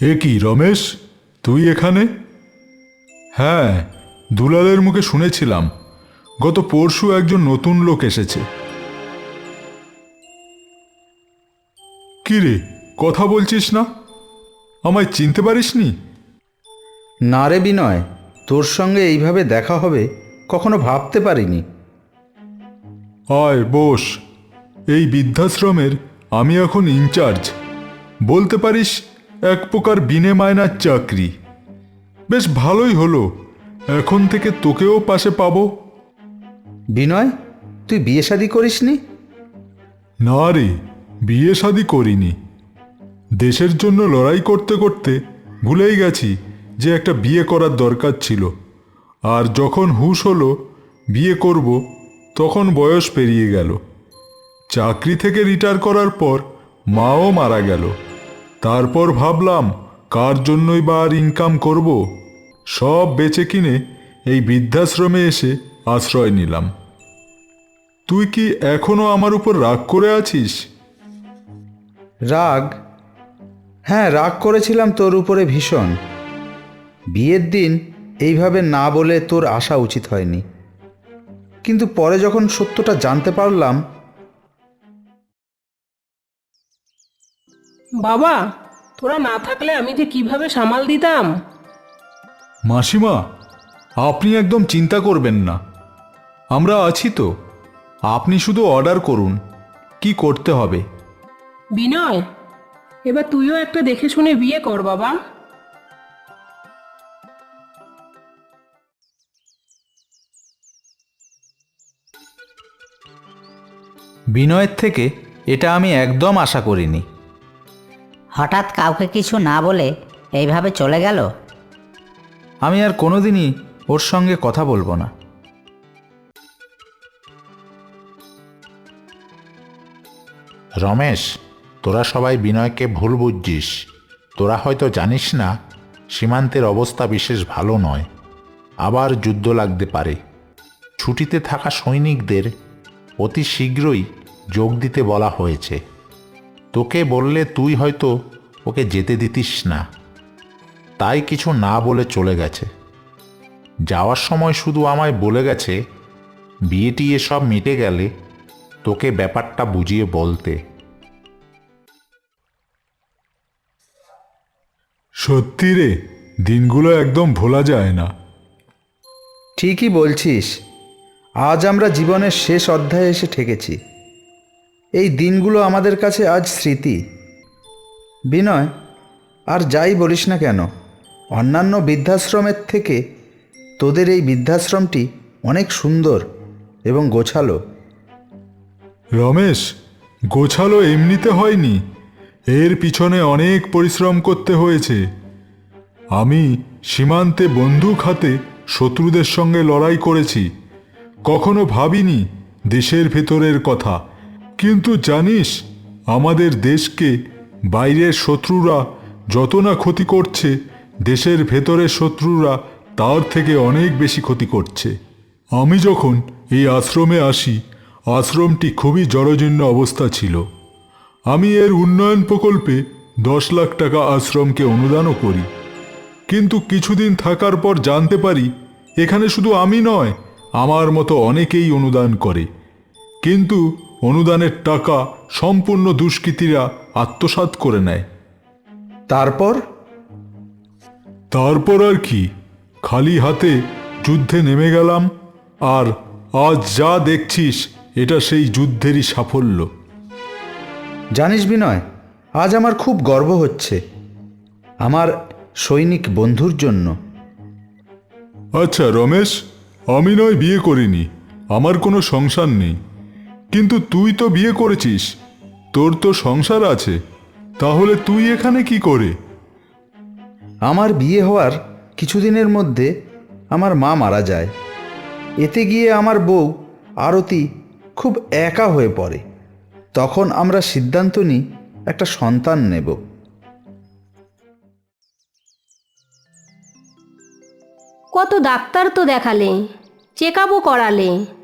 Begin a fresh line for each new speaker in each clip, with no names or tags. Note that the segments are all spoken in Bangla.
এ কি রমেশ? তুই এখানে? হ্যাঁ দুলালের মুখে শুনেছিলাম। গত পরশু একজন নতুন লোক এসেছে। কি রে কথা বলছিস না? আমায় চিনতে পারিসনি?
না রে বিনয় তোর সঙ্গে এইভাবে দেখা হবে কখনো ভাবতে পারিনি।
আয় বস। এই বৃদ্ধাশ্রমের আমি এখন ইনচার্জ। বলতে পারিস এক প্রকার বিনে মায়নার চাকরি। বেশ ভালোই হলো। এখন থেকে তোকেও পাশে পাবো।
বিনয় তুই বিয়ে শাদি করিসনি?
না রে বিয়ে শাদি করিনি। দেশের জন্য লড়াই করতে করতে ভুলেই গেছি যে একটা বিয়ে করার দরকার ছিল। আর যখন হুশ হলো বিয়ে করব তখন বয়স পেরিয়ে গেল। চাকরি থেকে রিটায়ার করার পর মাও মারা গেল। তারপর ভাবলাম, কার জন্যই বা আর ইনকাম করব? সব বেচে কিনে এই বৃদ্ধাশ্রমে এসে আশ্রয় নিলাম। তুই কি এখনও আমার উপর রাগ করে আছিস?
রাগ? হ্যাঁ রাগ করেছিলাম তোর উপরে ভীষণ। বিয়ের দিন এইভাবে না বলে তোর আসা উচিত হয়নি। কিন্তু পরে যখন সত্যটা জানতে পারলাম
বাবা তোরা না থাকলে আমি যে কীভাবে সামাল দিতাম?
মাসিমা আপনি একদম চিন্তা করবেন না। আমরা আছি তো। আপনি শুধু অর্ডার করুন কি করতে হবে?
বিনয় এবার তুইও একটা দেখে শুনে বিয়ে কর বাবা।
বিনয়ের থেকে এটা আমি একদম আশা করিনি।
হঠাৎ কাউকে কিছু না বলে এইভাবে চলে গেল?
আমি আর কোনোদিনই ওর সঙ্গে কথা বলব না।
রমেশ, তোরা সবাই বিনয়কে ভুল বুঝছিস। তোরা হয়তো জানিস না, সীমান্তের অবস্থা বিশেষ ভালো নয়। আবার যুদ্ধ লাগতে পারে। ছুটিতে থাকা সৈনিকদের অতি শীঘ্রই যোগ দিতে বলা হয়েছে। তোকে বললে তুই হয়তো ওকে যেতে দিতিস না। তাই কিছু না বলে চলে গেছে। যাওয়ার সময় শুধু আমায় বলে গেছে বিয়েটি এসব মিটে গেলে তোকে ব্যাপারটা বুঝিয়ে বলতে।
সত্যি রে দিনগুলো একদম ভোলা যায় না।
ঠিকই বলছিস। আজ আমরা জীবনের শেষ অধ্যায়ে এসে ঠেকেছি। এই দিনগুলো আমাদের কাছে আজ স্মৃতি। বিনয়, আর যাই বলিস না কেন, অন্যান্য বৃদ্ধাশ্রমের থেকে তোদের এই বৃদ্ধাশ্রমটি অনেক সুন্দর এবং গোছালো।
রমেশ, গোছালো এমনিতে হয়নি। এর পিছনে অনেক পরিশ্রম করতে হয়েছে। আমি সীমান্তে বন্দুক হাতে শত্রুদের সঙ্গে লড়াই করেছি। কখনো ভাবিনি দেশের ভেতরের কথা। কিন্তু জানিস, আমাদের দেশকে, বাইরের শত্রুরা যত না ক্ষতি করছে, দেশের ভেতরের শত্রুরা তার থেকে অনেক বেশি ক্ষতি করছে। আমি যখন এই আশ্রমে আসি, আশ্রমটি খুবই জরাজীর্ণ অবস্থা ছিল। আমি এর উন্নয়ন প্রকল্পে দশ লাখ টাকা আশ্রমকে অনুদানও করি। কিন্তু কিছুদিন থাকার পর জানতে পারি, এখানে শুধু আমি নয়, আমার মতো অনেকেই অনুদান করে। কিন্তু অনুদানের টাকা সম্পূর্ণ দুষ্কৃতীরা আত্মসাৎ করে নেয়।
তারপর?
তারপর আর কি? খালি হাতে যুদ্ধে নেমে গেলাম, আর আজ যা দেখছিস, এটা সেই যুদ্ধেরই সাফল্য।
জানিস বিনয়, আজ আমার খুব গর্ব হচ্ছে, আমার সৈনিক বন্ধুর জন্য।
আচ্ছা রমেশ, আমি নয় বিয়ে করিনি, আমার কোনো সংসার নেই। কিন্তু তুই তো বিয়ে করেছিস। তোর তো সংসার আছে। তাহলে তুই এখানে কি করে?
আমার বিয়ে হওয়ার কিছুদিনের মধ্যে আমার মা মারা যায়। এতে গিয়ে আমার বউ আরতি খুব একা হয়ে পড়ে। তখন আমরা সিদ্ধান্ত নিই একটা সন্তান নেব।
কত ডাক্তার তো দেখালে চেক আপও করালে।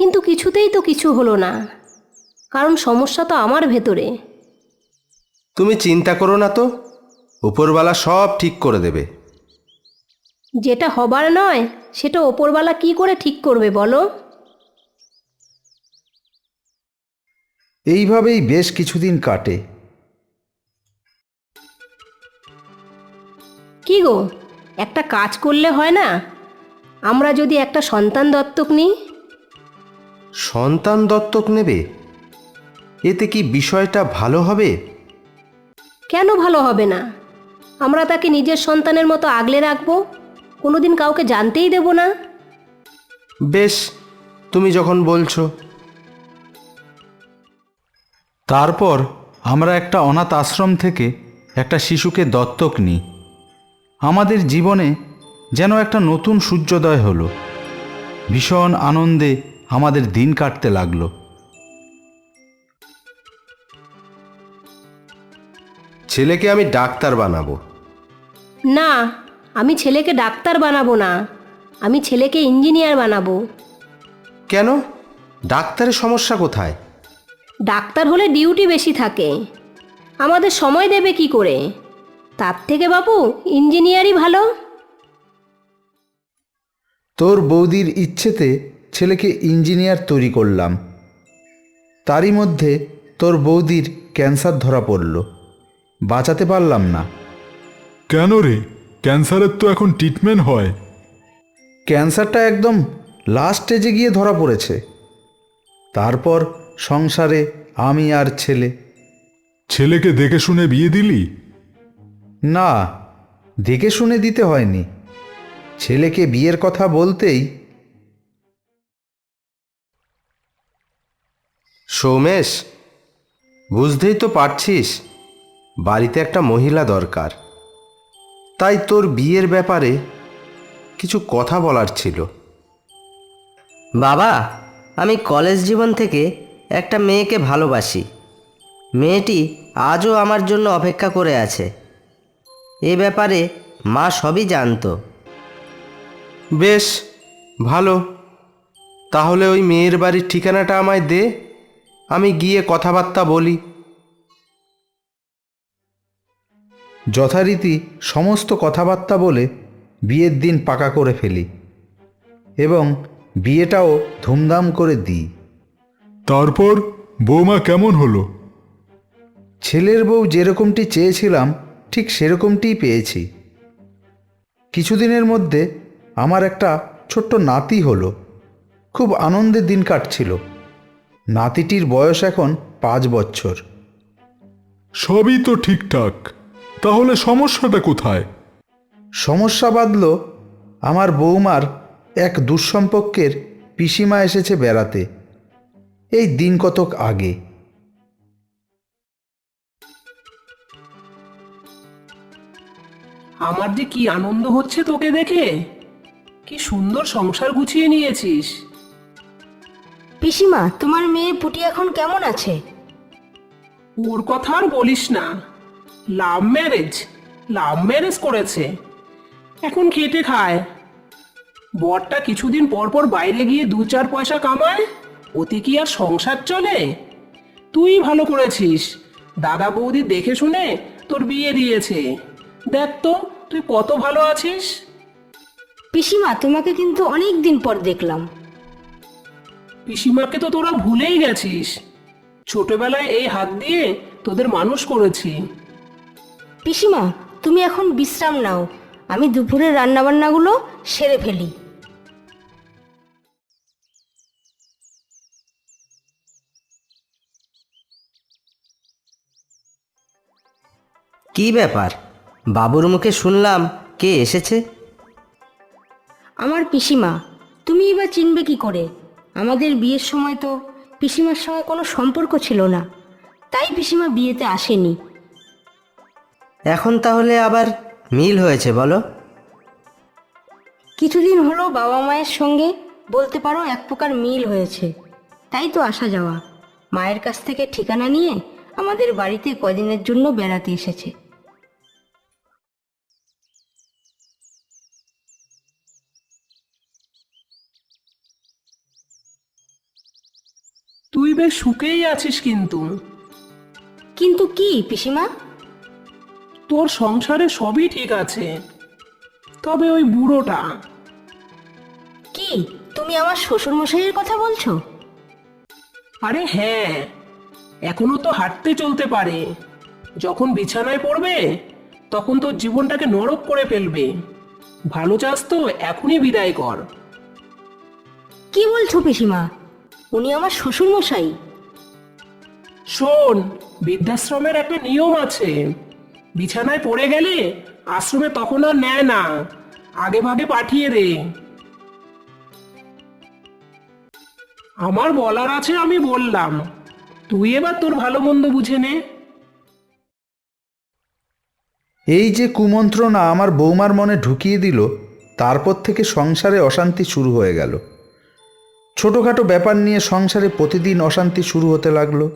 কিন্তু কিছুতেই তো কিছু হলো না। কারণ সমস্যা তো আমার ভেতরে।
তুমি চিন্তা করো না তো
উপরওয়ালা সব ঠিক করে দেবে।
যেটা হবার নয় সেটা ওপরওয়ালা কি করে ঠিক করবে বলো?
এইভাবেই বেশ কিছুদিন কাটে।
কি গো একটা কাজ করলে হয় না? আমরা যদি একটা সন্তান দত্তক নিই?
সন্তান দত্তক নেবে? এতে কি বিষয়টা ভালো হবে?
কেন ভালো হবে না? আমরা তাকে নিজের সন্তানের মতো আগলে রাখব? কোনোদিন কাউকে জানতেই দেব না?
বেশ তুমি যখন বলছো। তারপর আমরা একটা অনাথ আশ্রম থেকে একটা শিশুকে দত্তক নিই। আমাদের জীবনে যেন একটা নতুন সূর্যোদয় হলো। ভীষণ আনন্দে আমাদের দিন কাটতে লাগল। ছেলেকে আমি ডাক্তার বানাবো।
না আমি ছেলেকে ডাক্তার বানাবো না। আমি ছেলেকে ইঞ্জিনিয়ার বানাবো।
কেন? ডাক্তারের সমস্যা কোথায়?
ডাক্তার হলে ডিউটি বেশি থাকে। আমাদের সময় দেবে কি করে? তার থেকে বাবু ইঞ্জিনিয়ারই ভালো।
তোর বৌদির ইচ্ছেতে ছেলেকে ইঞ্জিনিয়ার তৈরি করলাম। তারই মধ্যে তোর বৌদির ক্যান্সার ধরা পড়ল। বাঁচাতে পারলাম না।
কেন রে? ক্যান্সারের তো এখন ট্রিটমেন্ট হয়।
ক্যান্সারটা একদম লাস্ট স্টেজে গিয়ে ধরা পড়েছে। তারপর সংসারে আমি আর ছেলে।
ছেলেকে দেখে শুনে বিয়ে দিলি?
না দেখে শুনে দিতে হয়নি। ছেলেকে বিয়ের কথা বলতেই সৌমেশ বুঝতেই তো পারছিস বাড়িতে একটা মহিলা দরকার। তাই তোর বিয়ের ব্যাপারে কিছু কথা বলার ছিল।
বাবা আমি কলেজ জীবন থেকে একটা মেয়েকে ভালোবাসি। মেয়েটি আজও আমার জন্য অপেক্ষা করে আছে। এ ব্যাপারে মা সবই জানতো।
বেশ ভালো। তাহলে ওই মেয়ের বাড়ির ঠিকানাটা আমায় দে। আমি গিয়ে কথাবার্তা বলি। যথারীতি সমস্ত কথাবার্তা বলে বিয়ের দিন পাকা করে ফেলি এবং বিয়েটাও ধুমধাম করে দিই।
তারপর বৌমা কেমন হলো?
ছেলের বউ যেরকমটি চেয়েছিলাম ঠিক সেরকমটিই পেয়েছি। কিছুদিনের মধ্যে আমার একটা ছোট্ট নাতি হলো। খুব আনন্দের দিন কাটছিল। নাতিটির বয়স এখন পাঁচ বছর।
সবই তো ঠিকঠাক। তাহলে সমস্যাটা কোথায়?
সমস্যা বাঁধল আমার বৌমার এক দুঃসম্পর্কের পিসিমা এসেছে বেড়াতে। এই দিন কতক আগে।
আমার যে কি আনন্দ হচ্ছে তোকে দেখে? কি সুন্দর সংসার গুছিয়ে নিয়েছিস।
পিসিমা তোমার মেয়ে পুটি এখন কেমন আছে?
ওর কথা আর বলিস না। লাভ ম্যারেজ লাভ ম্যারেজ করেছে। এখন খেটে খায়। বরটা কিছুদিন পর পর বাইরে গিয়ে দু চার পয়সা কামায় ওতে কি আর সংসার চলে? তুই ভালো করেছিস। দাদা বৌদি দেখে শুনে তোর বিয়ে দিয়েছে। দেখ তো তুই কত ভালো আছিস?
পিসিমা তোমাকে কিন্তু অনেক দিন পর দেখলাম।
পিসিমাকে তো তোরা ভুলেই গেছিস। ছোটবেলায় এই হাত দিয়ে তোদের মানুষ করেছি।
পিসিমা তুমি এখন বিশ্রাম নাও। আমি দুপুরের রান্নাবান্নাগুলো সেরে ফেলি।
কি ব্যাপার? বাবুর মুখে শুনলাম কে এসেছে?
আমার পিসিমা তুমি এবার চিনবে কি করে? আমাদের বিয়ের সময় তো পিসিমার সঙ্গে কোনো সম্পর্ক ছিল না। তাই পিসিমা বিয়েতে আসেনি।
এখন তাহলে আবার মিল হয়েছে বলো।
কিছুদিন হলো বাবা মায়ের সঙ্গে বলতে পারো এক প্রকার মিল হয়েছে। তাই তো আসা যাওয়া। মায়ের কাছ থেকে ঠিকানা নিয়ে আমাদের বাড়িতে কদিনের জন্য বেড়াতে এসেছে।
বেশ সুখেই আছিস কিন্তু।
কিন্তু কি পিসিমা?
তোর সংসারে সবই ঠিক আছে। তবে ওই বুড়োটা।
কি তুমি আমার শ্বশুর মশাইয়ের কথা বলছো?
আরে হ্যাঁ এখনও তো হাঁটতে চলতে পারে। যখন বিছানায় পড়বে তখন তোর জীবনটাকে নরক করে ফেলবে। ভালো চাস তো এখনই বিদায় কর।
কি বলছো পিসিমা? উনি আমার শ্বশুর মশাই
শোন বৃদ্ধাশ্রমের একটা নিয়ম আছে। বিছানায় পড়ে গেলে আশ্রমে তখন আর নেয় না। আগে ভাগে পাঠিয়ে দে। আমার বলার আছে আমি বললাম। তুই এবার তোর ভালো মন্দ বুঝে নে।
এই যে কুমন্ত্রণা আমার বৌমার মনে ঢুকিয়ে দিল তারপর থেকে সংসারে অশান্তি শুরু হয়ে গেল। ছোটোখাটো ব্যাপার নিয়ে সংসারে প্রতিদিন অশান্তি শুরু হতে লাগল।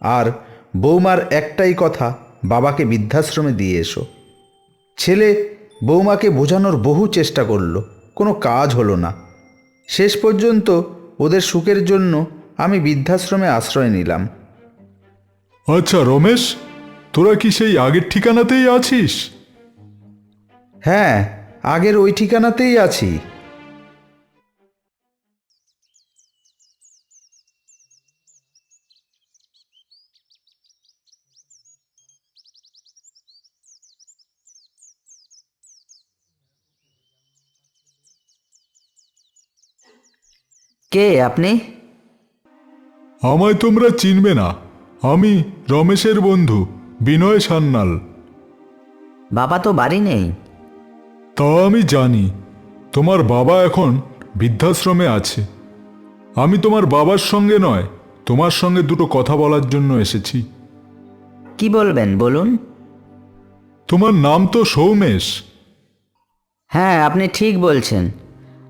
আর বৌমার একটাই কথা বাবাকে বৃদ্ধাশ্রমে দিয়ে এসো। ছেলে বৌমাকে বোঝানোর বহু চেষ্টা করল কোনো কাজ হলো না। শেষ পর্যন্ত ওদের সুখের জন্য আমি বৃদ্ধাশ্রমে আশ্রয় নিলাম।
আচ্ছা রমেশ তোরা কি সেই আগের ঠিকানাতেই আছিস?
হ্যাঁ আগের ওই ঠিকানাতেই আছি।
কে আপনি?
আমায় তোমরা চিনবে না। আমি রমেশের বন্ধু বিনয় সান্যাল।
বাবা তো বাড়ি নেই।
তা আমি জানি। তোমার বাবা এখন বৃদ্ধাশ্রমে আছে। আমি তোমার বাবার সঙ্গে নয় তোমার সঙ্গে দুটো কথা বলার জন্য এসেছি।
কি বলবেন বলুন।
তোমার নাম তো সৌমেশ।
হ্যাঁ আপনি ঠিক বলছেন।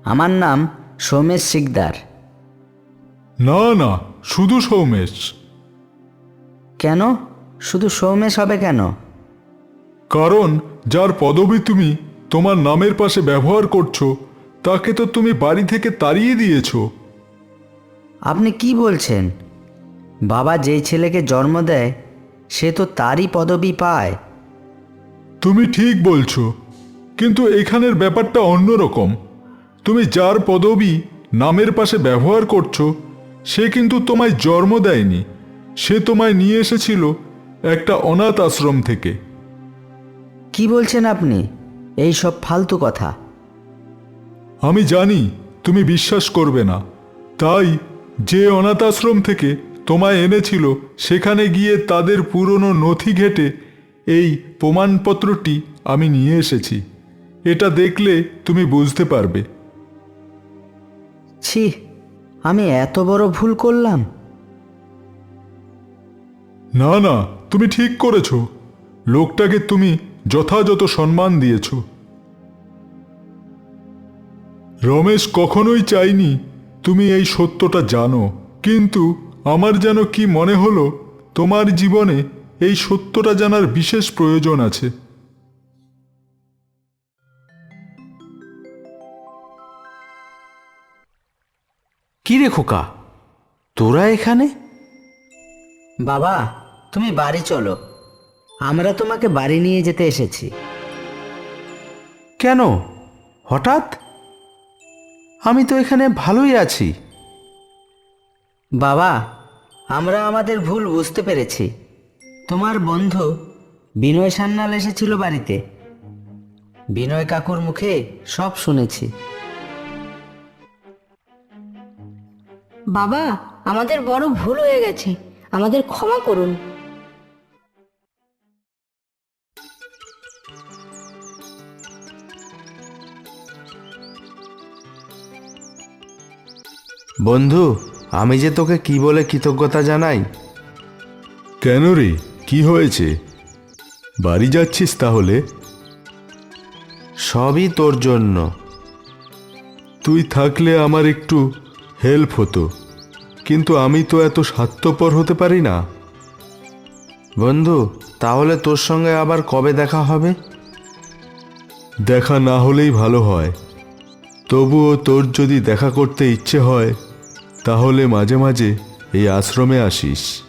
আমার নাম সৌমেশ শিকদার।
না না শুধু সৌমেশ।
কেন? শুধু সৌমেশ হবে কেন?
কারণ যার পদবি তুমি তোমার নামের পাশে ব্যবহার করছ তাকে তো তুমি বাড়ি থেকে তাড়িয়ে দিয়েছ।
আপনি কি বলছেন? বাবা যেই ছেলেকে জন্ম দেয় সে তো তারই পদবি পায়।
তুমি ঠিক বলছো কিন্তু এখানের ব্যাপারটা অন্যরকম। তুমি যার পদবি নামের পাশে ব্যবহার করছ সে কিন্তু তোমায় জন্ম দেয়নি সে তোমায় নিয়ে এসেছিল একটা অনাথ আশ্রম থেকে।
কি বলছেন আপনি? এই সব ফালতু কথা।
আমি জানি তুমি বিশ্বাস করবে না তাই যে অনাথ আশ্রম থেকে তোমায় এনেছিল সেখানে গিয়ে তাদের পুরনো নথি ঘেটে এই প্রমাণপত্রটি আমি নিয়ে এসেছি। এটা দেখলে তুমি বুঝতে পারবে।
ছি আমি এত বড় ভুল করলাম?
না না, তুমি ঠিক করেছ। লোকটাকে তুমি যথাযথ সম্মান দিয়েছ। রমেশ কখনোই চাইনি তুমি এই সত্যটা জানো, কিন্তু আমার যেন কি মনে হলো, তোমার জীবনে এই সত্যটা জানার বিশেষ প্রয়োজন আছে।
কি রে খোকা? তোরা এখানে?
বাবা তুমি বাড়ি চলো। আমরা তোমাকে বাড়ি নিয়ে যেতে এসেছি।
কেন? হঠাৎ? আমি তো এখানে ভালোই আছি।
বাবা আমরা আমাদের ভুল বুঝতে পেরেছি। তোমার বন্ধু বিনয় সান্যাল এসেছিল বাড়িতে। বিনয় কাকুর মুখে সব শুনেছি।
বাবা আমাদের বড় ভুল হয়ে গেছে। আমাদের ক্ষমা করুন।
বন্ধু আমি যে তোকে কি বলে কৃতজ্ঞতা জানাই?
কেন রে? কি হয়েছে? বাড়ি যাচ্ছিস তাহলে?
সবই তোর জন্য।
তুই থাকলে আমার একটু হেল্প হতো। কিন্তু আমি তো এত স্বার্থপর হতে পারি না।
বন্ধু, তাহলে তোর সঙ্গে আবার কবে দেখা হবে?
দেখা না হলেই ভালো হয়। তবুও তোর যদি দেখা করতে ইচ্ছে হয়, তাহলে মাঝে মাঝে এই আশ্রমে আসিস।